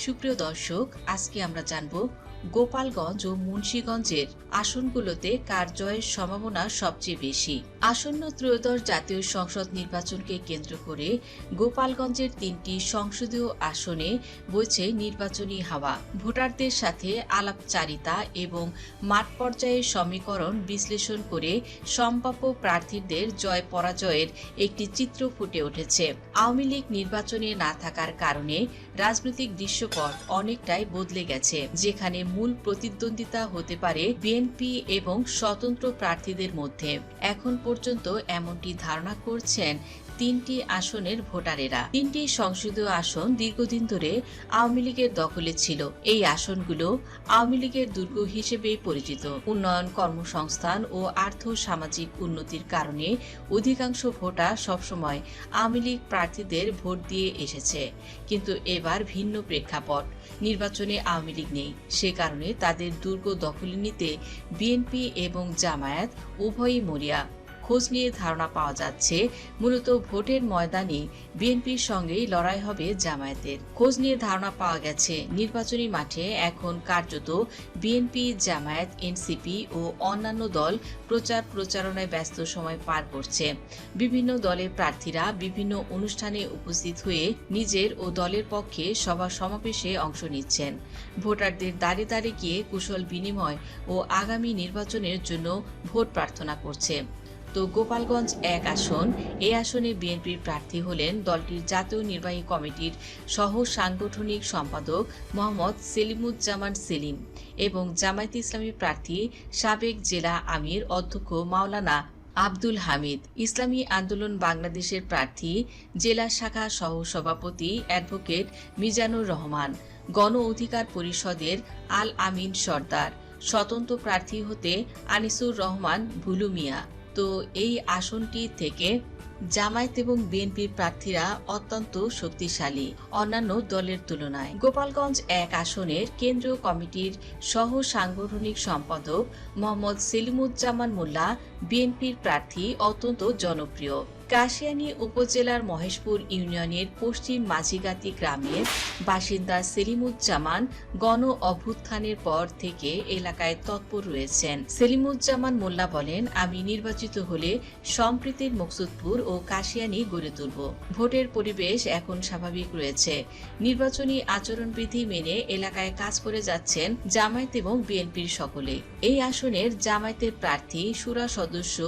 সুপ্রিয় দর্শক আজকে আমরা জানব গোপালগঞ্জ ও মুন্সীগঞ্জের আসনগুলোতে কার জয়ের সম্ভাবনা সবচেয়ে বেশি। আসন্ন ত্রয়োদশ জাতীয় সংসদ নির্বাচনকে কেন্দ্র করে গোপালগঞ্জের তিনটি সংসদীয় আসনে বইছে নির্বাচনী হাওয়া। ভোটারদের সাথে আলাপচারিতা এবং মাঠ পর্যায়ে সমীকরণ বিশ্লেষণ করে সম্ভাব্য প্রার্থীদের জয় পরাজয়ের একটি চিত্র ফুটে উঠেছে। আওয়ামী লীগ নির্বাচনে না থাকার কারণে রাজনৈতিক দৃশ্যপট অনেকটাই বদলে গেছে, যেখানে মূল প্রতিদ্বন্দ্বিতা হতে পারে বিএনপি এবং স্বতন্ত্র প্রার্থীদের মধ্যে। এখন পর্যন্ত এমনটি ধারণা করছেন তিনটি আসনের ভোটারেরা। তিনটি সংসদীয় আসন দীর্ঘদিন ধরে আওয়ামী লীগের দখলে ছিল। এই আসনগুলো আওয়ামী লীগের দুর্গ হিসেবে পরিচিত। উন্নয়ন কর্মসংস্থান ও আর্থ সামাজিক উন্নতির কারণে অধিকাংশ ভোটার সবসময় আওয়ামী লীগ প্রার্থীদের ভোট দিয়ে এসেছে। কিন্তু এবার ভিন্ন প্রেক্ষাপট। নির্বাচনে আওয়ামী লীগ নেই। সে কারণে তাদের দুর্গ দখলে নিতে বিএনপি এবং জামায়াত উভয়ই মরিয়া। খোঁজ নিয়ে ধারণা পাওয়া যাচ্ছে, মূলত ভোটের ময়দানে বিএনপির সঙ্গেই লড়াই হবে জামায়াতের। খোঁজ নিয়ে ধারণা পাওয়া গেছে, নির্বাচনী মাঠে এখন কার্যত বিএনপি, জামায়াত, এনসিপি ও অন্যান্য দল প্রচার প্রচারণায় ব্যস্ত সময় পার করছে। বিভিন্ন দলের প্রার্থীরা বিভিন্ন অনুষ্ঠানে উপস্থিত হয়ে নিজের ও দলের পক্ষে সভা সমাবেশে অংশ নিচ্ছেন। ভোটারদের দাঁড়ে দাঁড়ে গিয়ে কুশল বিনিময় ও আগামী নির্বাচনের জন্য ভোট প্রার্থনা করছে। তো গোপালগঞ্জ এক আসন। এই আসনে বিএনপির প্রার্থী হলেন দলটির জাতীয় নির্বাহী কমিটির সহ সাংগঠনিক সম্পাদক মোহাম্মদ সেলিমুজ্জামান সেলিম এবং জামায়াতে ইসলামী প্রার্থী সাবেক জেলা আমির অধ্যক্ষ মাওলানা আব্দুল হামিদ। ইসলামী আন্দোলন বাংলাদেশের প্রার্থী, জেলা শাখা সহ সভাপতি অ্যাডভোকেট মিজানুর রহমান, গণ অধিকার পরিষদের আল আমিন সর্দার, স্বতন্ত্র প্রার্থী হতে আনিসুর রহমান ভুলু মিয়া তো এই আসনটি থেকে জামায়াত এবং বিএনপির প্রার্থীরা অত্যন্ত শক্তিশালী অন্যান্য দলের তুলনায়। গোপালগঞ্জ এক আসনের কেন্দ্রীয় কমিটির সহ সাংগঠনিক সম্পাদক মোহাম্মদ সেলিমুজ্জামান মোল্লা বিএনপির প্রার্থী অত্যন্ত জনপ্রিয়। কাশিয়ানী উপজেলার মহেশপুর ইউনিয়নের পশ্চিম মাঝিগাতি গ্রামের বাসিন্দা সেলিমুজ্জামান গণ অভ্যুত্থানের পর থেকে এলাকায় তৎপর রয়েছেন। সেলিমুজ্জামান মোল্লা বলেন, আমি নির্বাচিত হলে সম্প্রীতির মকসুদপুর ও কাশিয়ানী গড়ে তুলব। ভোটের পরিবেশ এখন স্বাভাবিক রয়েছে। নির্বাচনী আচরণবিধি মেনে এলাকায় কাজ করে যাচ্ছেন জামায়াত এবং বিএনপির সকলে। এই আসনের জামায়াতের প্রার্থী, সুরা সদস্য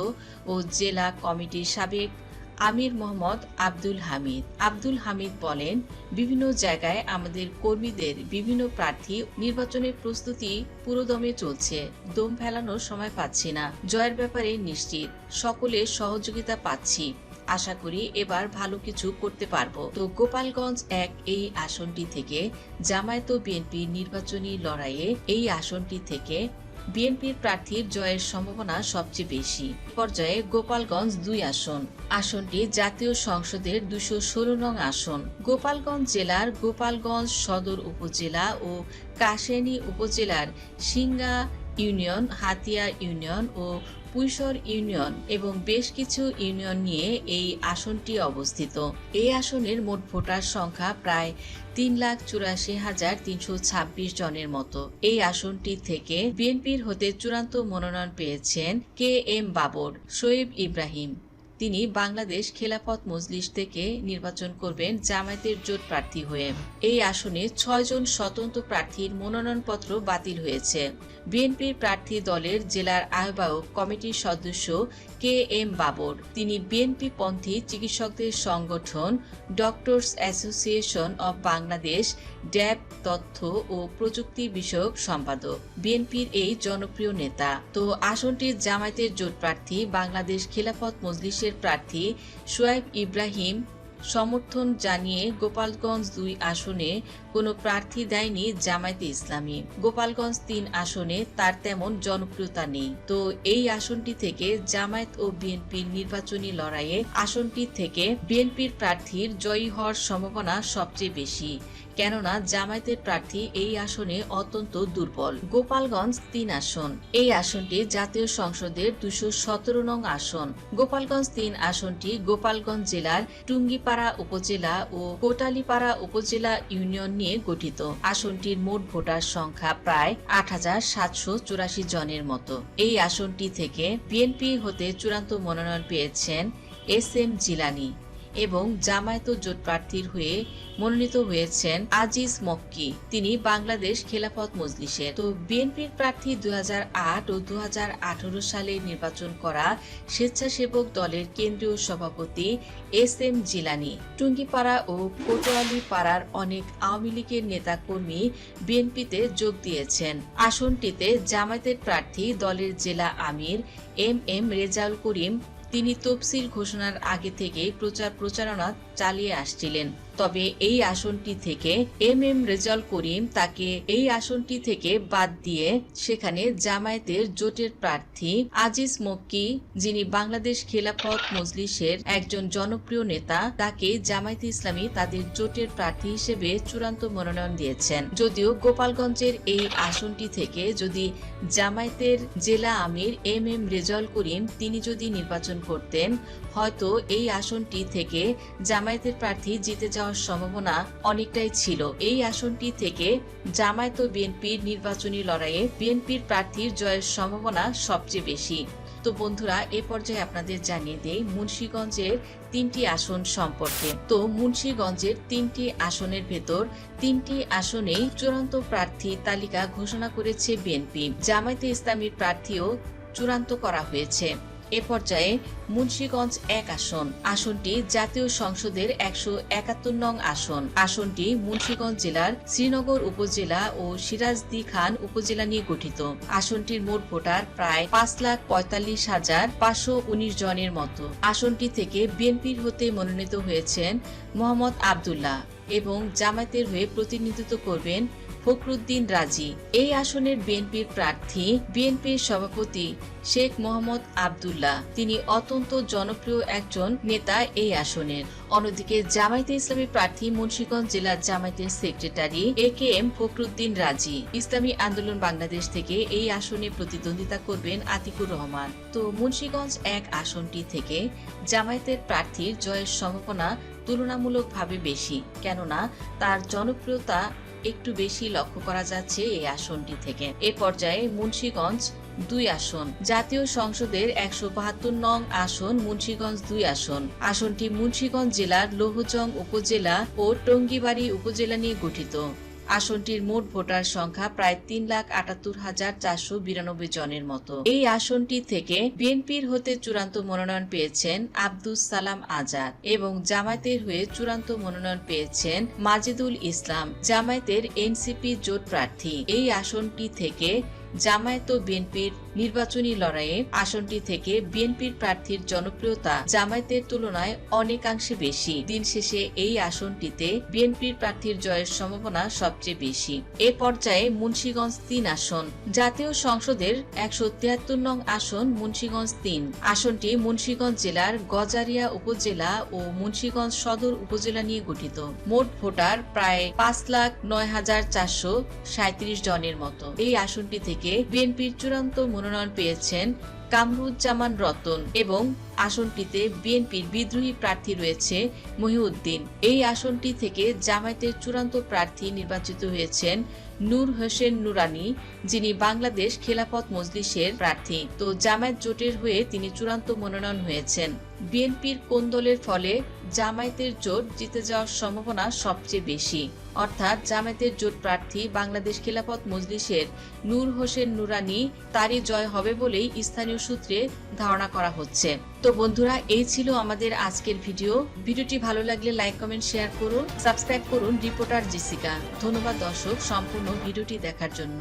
ও জেলা কমিটির সাবেক আমির মোহাম্মদ আব্দুল হামিদ। আব্দুল হামিদ বলেন, বিভিন্ন জায়গায় আমাদের কর্মীদের বিভিন্ন প্রার্থী নির্বাচনের প্রস্তুতি পুরোদমে চলছে। দম ফেলানোর সময় পাচ্ছি না। জয়ের ব্যাপারে নিশ্চিত। সকলের সহযোগিতা পাচ্ছি। আশা করি এবার ভালো কিছু করতে পারব। তো গোপালগঞ্জ এক এই আসনটি থেকে, জামায়াত ও বিএনপির নির্বাচনী লড়াইয়ে এই আসনটি থেকে বিএনপির প্রার্থীর জয়ের সম্ভাবনা সবচেয়ে বেশি। পর্যায়ে গোপালগঞ্জ দুই আসন। আসনটি জাতীয় সংসদের দুশো ষোলো নং আসন। গোপালগঞ্জ জেলার গোপালগঞ্জ সদর উপজেলা ও কাশেনী উপজেলার সিঙ্গা ইউনিয়ন, হাতিয়া ইউনিয়ন ও পুইশর ইউনিয়ন এবং বেশ কিছু ইউনিয়ন নিয়ে এই আসনটি অবস্থিত। এই আসনের মোট ভোটার সংখ্যা প্রায় তিন লাখ চুরাশি হাজার তিনশো ছাব্বিশ জনের মতো। এই আসনটি থেকে বিএনপির হতে চূড়ান্ত মনোনয়ন পেয়েছেন কে এম বাবর, শোয়েব ইব্রাহিম। তিনি বাংলাদেশ খেলাফত মজলিস থেকে নির্বাচন করবেন জামায়াতের জোট প্রার্থী হয়ে। এই আসনে ছয়জন স্বতন্ত্র প্রার্থীর মনোনয়নপত্র বাতিল হয়েছে। বিএনপির প্রার্থী দলের জেলার আহ্বায়ক কমিটির সদস্য কে এম বাবর। তিনি বিএনপি পন্থী চিকিৎসকদের সংগঠন doctors association of Bangladesh, DAB তথ্য ও প্রযুক্তি বিষয়ক সম্পাদক। বিএনপির এই জনপ্রিয় নেতা। তো আসনটির জামায়াতের জোট প্রার্থী বাংলাদেশ খেলাফত মজলিসের প্রার্থী সোয়েব ইব্রাহিম সমর্থন জানিয়ে গোপালগঞ্জ দুই আসনে কোনো প্রার্থী দেয়নি জামায়াতে ইসলামী। গোপালগঞ্জ তিন আসনে তার তেমন জনপ্রিয়তা নেই। তো এই আসনটি থেকে জামায়াত ও বিএনপির নির্বাচনী লড়াইয়ে আসনটি থেকে বিএনপির প্রার্থীর জয়ী হওয়ার সম্ভাবনা সবচেয়ে বেশি। কেননা জামায়াতের প্রার্থী এই আসনে অত্যন্ত দুর্বল। গোপালগঞ্জ তিন আসন। এই আসনটি জাতীয় সংসদের দুশো সতেরো নং আসন। গোপালগঞ্জ তিন আসনটি গোপালগঞ্জ জেলার টুঙ্গিপাড়া টুঙ্গিপাড়া উপজেলা ও কোটালিপাড়া উপজেলা ইউনিয়ন নিয়ে গঠিত। আসনটির মোট ভোটার সংখ্যা প্রায় আট হাজার সাতশো চুরাশি জনের মতো। এই আসনটি থেকে বিএনপি হতে চূড়ান্ত মনোনয়ন পেয়েছেন এস এম জিলানি। এবং জামায়াত জোট প্রার্থীর হয়ে মনোনীত হয়েছেন আজিজ মক্কি। তিনি বাংলাদেশ খেলাফত মজলিসের। তো বিএনপির প্রার্থী দুহাজার আট ও দু সালে নির্বাচন করা স্বেচ্ছাসেবক দলের কেন্দ্রীয় সভাপতি এস এম জিলানি। টুঙ্গিপাড়া ও কোটোয়ালি পাড়ার অনেক আওয়ামী লীগের নেতাকর্মী বিএনপিতে যোগ দিয়েছেন। আসনটিতে জামায়াতের প্রার্থী দলের জেলা আমির এম এম রেজাউল করিম তিনি তফসিল ঘোষণার আগে থেকেই প্রচার প্রচারণা চালিয়ে আসছিলেন। তবে এই আসনটি থেকে এম এম রেজাল করিম তাকে এই আসনটি থেকে বাদ দিয়ে সেখানে জামায়াতের জোটের প্রার্থী আজিজ মক্কি, যিনি বাংলাদেশ খেলাফত মজলিসের একজন জনপ্রিয় নেতা, তাকে জামায়াতে ইসলামী তাদের জোটের প্রার্থী হিসেবে চূড়ান্ত মনোনয়ন দিয়েছেন। যদিও গোপালগঞ্জের এই আসনটি থেকে যদি জামায়াতের জেলা আমির এম এম রেজাল করিম তিনি যদি নির্বাচন করতেন, হয়তো এই আসনটি থেকে জামায়াতের প্রার্থী জিতে যাওয়ার সম্ভাবনা অনেকটাই ছিল। এই আসনটি থেকে জামায়াত ও বিএনপির নির্বাচনী লড়াইয়ে বিএনপির প্রার্থীর জয়ের সম্ভাবনা সবচেয়ে বেশি। তো বন্ধুরা, এ পর্যায়ে আপনাদের জানিয়ে দেই মুন্সীগঞ্জের তিনটি আসন সম্পর্কে। তো মুন্সীগঞ্জের তিনটি আসনের ভেতর তিনটি আসনেই চূড়ান্ত প্রার্থী তালিকা ঘোষণা করেছে বিএনপি। জামায়াতে ইসলামীর প্রার্থীও চূড়ান্ত করা হয়েছে। এ পর্যায়ে মুন্সীগঞ্জ এক আসন, আসনটি জাতীয় সংসদের একশো একাত্তর নং আসন। আসনটি মুন্সীগঞ্জ জেলার শ্রীনগর উপজেলা ও সিরাজদি খান উপজেলা নিয়ে গঠিত। আসনটির মোট ভোটার প্রায় পাঁচ লাখ পঁয়তাল্লিশ হাজার পাঁচশো উনিশ জনের মতো। আসনটি থেকে বিএনপির হতে মনোনীত হয়েছেন মোহাম্মদ আবদুল্লাহ এবং জামায়াতের হয়ে প্রতিনিধিত্ব করবেন ফখরুদ্দিন রাজি। এই আসনের বিএনপির প্রার্থী, বিএনপির সভাপতি শেখ মোহাম্মদ আবদুল্লাহ। তিনি অত্যন্ত জনপ্রিয় একজন নেতা এই আসনের। অন্যদিকে জামায়াতে ইসলামী প্রার্থী মুন্সিগঞ্জ জেলার জামায়াতের secretary A K M Fakhruddin Razi. Islami Andolan Bangladesh থেকে এই আসনে প্রতিদ্বন্দ্বিতা করবেন আতিকুর রহমান। তো মুন্সীগঞ্জ এক আসনটি থেকে জামায়াতের প্রার্থীর জয়ের সম্ভাবনা তুলনামূলকভাবে বেশি, কেননা তার জনপ্রিয়তা একটু বেশি লক্ষ্য করা যাচ্ছে এই আসনটি থেকে। এ পর্যায়ে মুন্সীগঞ্জ দুই আসন, জাতীয় সংসদের একশো বাহাত্তর নং আসন, মুন্সীগঞ্জ দুই আসন। আসনটি মুন্সীগঞ্জ জেলার লোহজং উপজেলা ও টঙ্গিবাড়ি উপজেলা নিয়ে গঠিত। আসনটির মোট ভোটার সংখ্যা প্রায় তিন লাখ আটাত্তর হাজার চারশো বিরানব্বই জনের মতো। এই আসনটি থেকে বিএনপির হতে চূড়ান্ত মনোনয়ন পেয়েছেন আব্দুস সালাম আজাদ এবং জামায়াতের হয়ে চূড়ান্ত মনোনয়ন পেয়েছেন মাজিদুল ইসলাম, জামায়াতের এনসিপি জোট প্রার্থী। এই আসনটি থেকে জামায়াত ও বিএনপির নির্বাচনী লড়াইয়ে আসনটি থেকে বিএনপির প্রার্থীর জনপ্রিয়তা জামায়াতের তুলনায় অনেকাংশে বেশি। দিন শেষে এই আসনটিতে বিএনপির প্রার্থীর জয়ের সম্ভাবনা সবচেয়ে বেশি। এ পর্যায়ে মুন্সীগঞ্জ তিন আসন। জাতীয় সংসদের একশো তিয়াত্তর নং আসন মুন্সীগঞ্জ তিন। আসনটি মুন্সীগঞ্জ জেলার গজারিয়া উপজেলা ও মুন্সীগঞ্জ সদর উপজেলা নিয়ে গঠিত। মোট ভোটার প্রায় পাঁচ লাখ নয় হাজার চারশো সাঁত্রিশ জনের মতো। এই আসনটি থেকে বিএনপির চূড়ান্ত মনোনয়ন পেয়েছেন কামরুজ্জামান রতন এবং আসনটিতে বিএনপির বিদ্রোহী প্রার্থী রয়েছে মহিউদ্দিন। এই আসনটি থেকে জামায়াতের চূড়ান্ত প্রার্থী নির্বাচিত হয়েছেন নূর হোসেন নুরানি, যিনি বাংলাদেশ খেলাফত মজলিসের প্রার্থী। তো জামায়াত জোটের হয়ে তিনি চূড়ান্ত মনোনয়ন হয়েছেন। বিএনপির কোন দলের ফলে জামায়াতের জোট জিতে যাওয়ার সম্ভাবনা সবচেয়ে বেশি? অর্থাৎ জামায়াতের জোট প্রার্থী বাংলাদেশ খেলাফত মজলিসের নূর হোসেন নুরানি, তারই জয় হবে বলেই স্থানীয় সূত্রে ধারণা করা হচ্ছে। তো বন্ধুরা, এই ছিল আমাদের আজকের ভিডিও। ভিডিওটি ভালো লাগলে লাইক, কমেন্ট, শেয়ার করুন। সাবস্ক্রাইব করুন রিপোর্টার জেসিকা। ধন্যবাদ দর্শক, সম্পূর্ণ ভিডিওটি দেখার জন্য।